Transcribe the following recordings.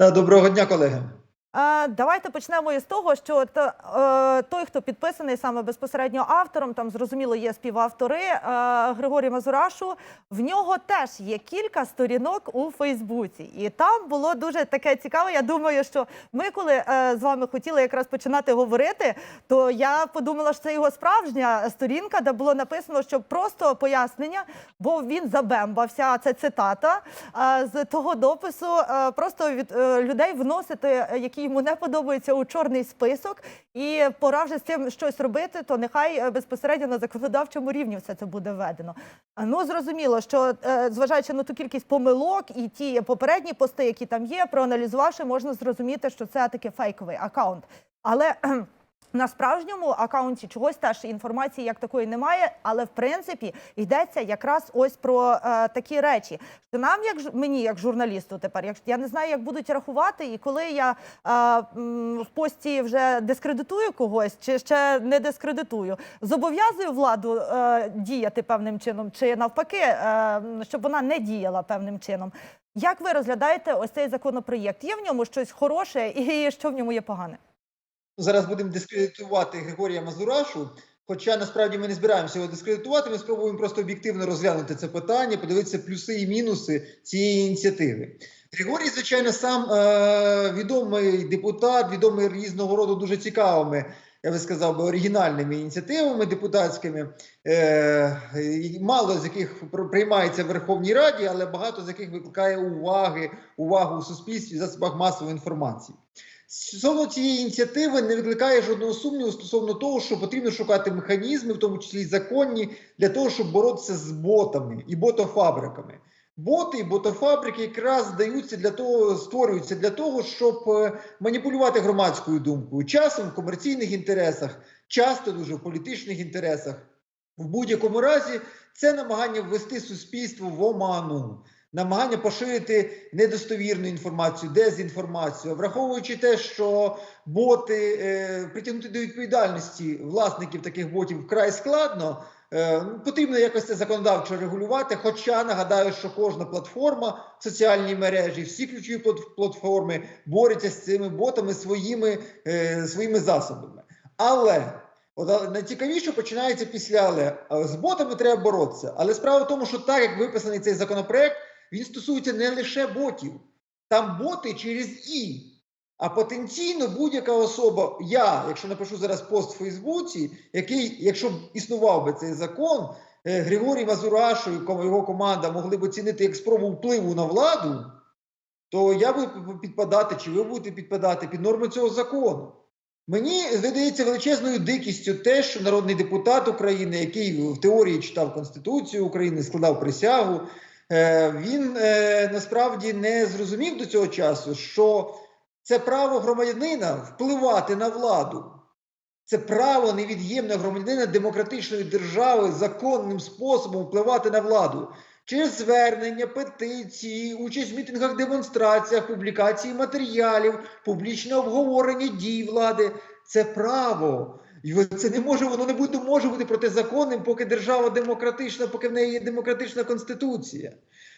Е, Доброго дня, колеги. Давайте почнемо із того, що е, той, хто підписаний саме безпосередньо автором, там зрозуміло є співавтори е, Григорій Мазурашу. В нього теж є кілька сторінок у Фейсбуці, і там було дуже таке цікаве. Я думаю, що ми, коли е, з вами хотіли якраз починати говорити, то я подумала, що це його справжня сторінка, де було написано, що просто пояснення, бо він забембався. Це цитата з того допису. Просто від людей вносити, е, які йому не подобаються у чорний список, і пора вже з цим щось робити, то нехай е, безпосередньо на законодавчому рівні все це буде введено. Ну зрозуміло, що е, зважаючи на ту кількість помилок і ті попередні пости, які там є, проаналізувавши, можна зрозуміти, що це таки фейковий акаунт. Але на справжньому акаунті чогось теж інформації як такої немає, але в принципі йдеться якраз ось про е, такі речі. Що нам, як мені, як журналісту, тепер, як я не знаю, як будуть рахувати, і коли я е, в пості вже дискредитую когось, чи ще не дискредитую, зобов'язую владу е, діяти певним чином, чи навпаки, е, щоб вона не діяла певним чином. Як ви розглядаєте ось цей законопроєкт? Є в ньому щось хороше, і що в ньому є погане? Зараз будемо дискредитувати Григорія Мазурашу. Хоча насправді ми не збираємося його дискредитувати, ми спробуємо просто об'єктивно розглянути це питання, подивитися плюси і мінуси цієї ініціативи. Григорій, звичайно, сам е, відомий депутат, відомий різного роду дуже цікавими, я би сказав би, оригінальними ініціативами депутатськими, е, мало з яких приймається в Верховній Раді, але багато з яких викликає уваги, увагу у суспільстві, засобах масової інформації. Стосовно цієї ініціативи не викликає жодного сумніву стосовно того, що потрібно шукати механізми, в тому числі законні, для того, щоб боротися з ботами і ботофабриками. Боти і ботофабрики якраз здаються для того, створюються для того, щоб е, маніпулювати громадською думкою, часом в комерційних інтересах, часто дуже в політичних інтересах. В будь-якому разі це намагання ввести суспільство в оману намагання поширити недостовірну інформацію, дезінформацію, враховуючи те, що боти е, притягнути до відповідальності власників таких ботів вкрай складно. Е, потрібно якось це законодавчо регулювати. Хоча нагадаю, що кожна платформа в соціальній мережі, всі ключові платформи борються з цими ботами своїми, е, своїми засобами. Але От найцікавіше починається після але з ботами треба боротися. Але справа в тому, що так як виписаний цей законопроект, він стосується не лише ботів, там боти через і. А потенційно будь-яка особа, я, якщо напишу зараз пост в Фейсбуці, який, якщо б існував би цей закон, е, Григорій Мазурашу і його команда могли б оцінити як спробу впливу на владу, то я буду підпадати, чи ви будете підпадати під норми цього закону. Мені видається величезною дикістю те, що народний депутат України, який в теорії читав Конституцію України, складав присягу, він е, насправді не зрозумів до цього часу, що це право громадянина впливати на владу. Це право невід'ємне громадянина демократичної держави законним способом впливати на владу через звернення, петиції, участь в мітингах, демонстраціях, публікації матеріалів, публічне обговорення дій влади. Це право. І це не може, воно не буде може бути протизаконним, поки держава демократична, поки в неї є демократична конституція.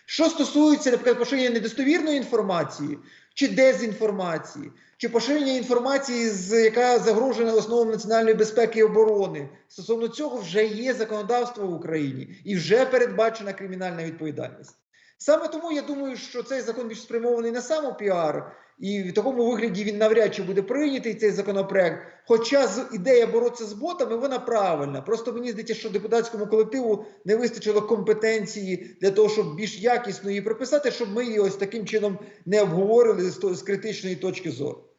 Що стосується, наприклад, поширення недостовірної інформації чи дезінформації, чи поширення інформації, яка загрожена основам національної безпеки і оборони, стосовно цього вже є законодавство в Україні і вже передбачена кримінальна відповідальність. Саме тому я думаю, що цей закон більш спрямований на самопіар, і в такому вигляді він навряд чи буде прийнятий цей законопроект. Хоча з ідея боротися з ботами вона правильна. Просто мені здається, що депутатському колективу не вистачило компетенції для того, щоб більш якісно її приписати, щоб ми її ось таким чином не обговорили з, критичної точки зору.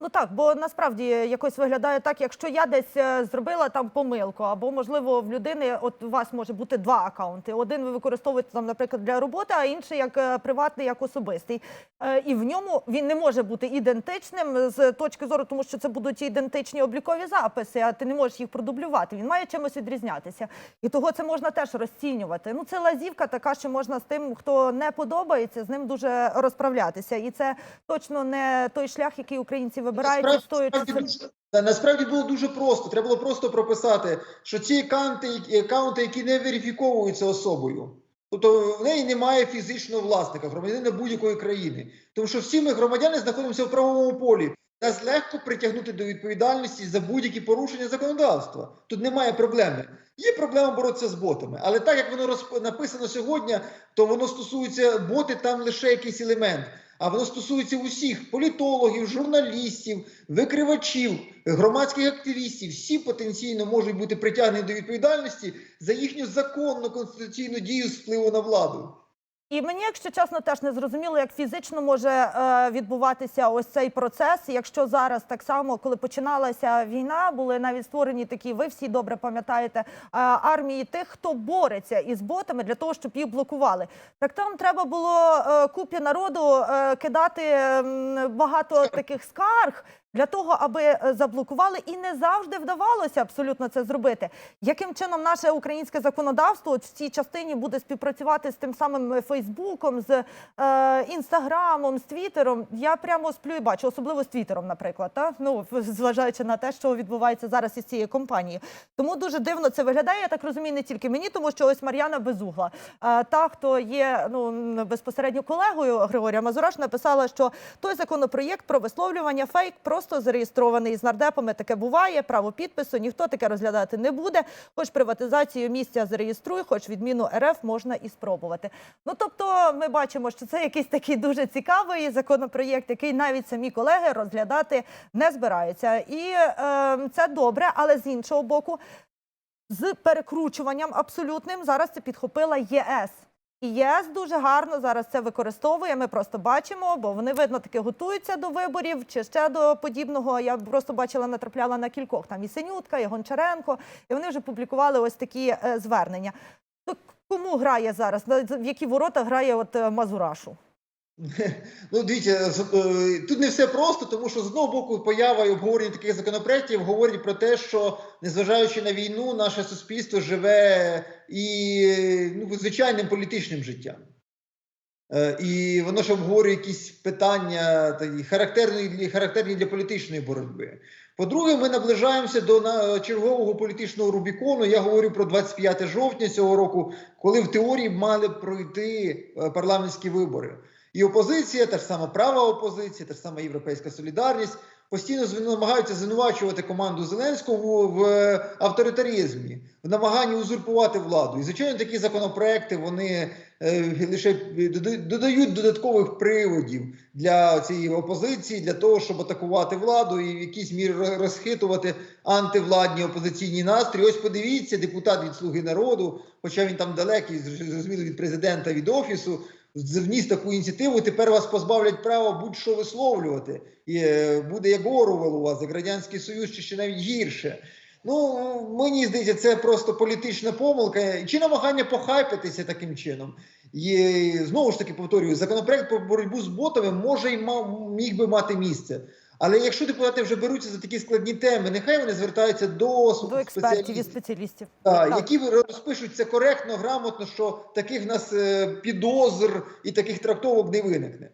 Ну так, бо насправді якось виглядає так, якщо я десь е, зробила там помилку, або можливо в людини, от у вас може бути два акаунти. Один ви використовуєте там, наприклад, для роботи, а інший як е, приватний, як особистий. Е, І в ньому він не може бути ідентичним з точки зору, тому що це будуть ідентичні облікові записи, а ти не можеш їх продублювати. Він має чимось відрізнятися. І того це можна теж розцінювати. Ну це лазівка така, що можна з тим, хто не подобається, з ним дуже розправлятися. І це точно не той шлях, який українці вибирають, Насправді- відстоюючи насправді було дуже просто. Треба було просто прописати, що ці аккаунти, аккаунти, які не верифіковуються особою, Тобто в неї немає фізичного власника, громадянина будь-якої країни. Тому що всі ми громадяни знаходимося в правовому полі. Нас легко притягнути до відповідальності за будь-які порушення законодавства. Тут немає проблеми. Є проблема боротися з ботами. Але так як воно розп... написано сьогодні, то воно стосується боти там лише якийсь елемент. А воно стосується усіх політологів, журналістів, викривачів, громадських активістів. Всі потенційно можуть бути притягнені до відповідальності за їхню законну конституційну дію з впливу на владу. І мені, якщо чесно, теж не зрозуміло, як фізично може е, відбуватися ось цей процес. Якщо зараз так само, коли починалася війна, були навіть створені такі, ви всі добре пам'ятаєте, е, армії тих, хто бореться із ботами для того, щоб їх блокували. Так там треба було е, купі народу кидати багато таких скарг. Для того аби е, заблокували, і не завжди вдавалося абсолютно це зробити. Яким чином наше українське законодавство от в цій частині буде співпрацювати з тим самим е, Фейсбуком, з е, інстаграмом, з Твіттером? Я прямо сплю і бачу, особливо з Твіттером, наприклад, та ну зважаючи на те, що відбувається зараз із цією компанією. Тому дуже дивно це виглядає. Я так розумію, не тільки мені, тому що ось Мар'яна Безугла, е, та хто є ну безпосередньо колегою Григорія Мазураш, написала, що той законопроєкт про висловлювання фейк просто зареєстрований з нардепами. Таке буває. Право підпису ніхто таке розглядати не буде. Хоч приватизацію місця зареєструй, хоч відміну РФ можна і спробувати. Ну тобто, ми бачимо, що це якийсь такий дуже цікавий законопроєкт, який навіть самі колеги розглядати не збираються. І е, це добре, але з іншого боку, з перекручуванням абсолютним зараз це підхопила ЄС. ЄС дуже гарно зараз це використовує. Ми просто бачимо, бо вони видно таки готуються до виборів чи ще до подібного. Я просто бачила, натрапляла на кількох там і Синютка, і Гончаренко, і вони вже публікували ось такі е, звернення. То кому грає зараз? В які ворота грає от е, Мазурашу? Ну, дивіться, е, тут не все просто, тому що з одного боку поява і обговорення таких законопроєктів говорять про те, що незважаючи на війну, наше суспільство живе і ну, звичайним політичним життям. Е, І воно ж обговорює якісь питання такі, характерні, характерні для політичної боротьби. По-друге, ми наближаємося до чергового політичного Рубікону. Я говорю про 25 жовтня цього року, коли в теорії мали пройти е, парламентські вибори. І опозиція, та ж сама права опозиція, та ж сама європейська солідарність постійно намагаються звинувачувати команду Зеленського в, авторитаризмі, в намаганні узурпувати владу. І звичайно, такі законопроекти вони е, лише додають додаткових приводів для цієї опозиції, для того, щоб атакувати владу і в якійсь мірі розхитувати антивладні опозиційні настрої. Ось подивіться, депутат від Слуги народу, хоча він там далекий, зрозуміло, від президента, від офісу вніс таку ініціативу. Тепер вас позбавлять права будь-що висловлювати. І е, буде як Орувел у вас, як Радянський Союз, чи ще навіть гірше. Ну, мені здається, це просто політична помилка чи намагання похайпитися таким чином. І знову ж таки повторюю, законопроект про боротьбу з ботами може і мав, міг би мати місце. Але якщо депутати вже беруться за такі складні теми, нехай вони звертаються до, До експертів і спеціалістів. Так, Так. які розпишуть це коректно, грамотно, що таких в нас е, підозр і таких трактовок не виникне.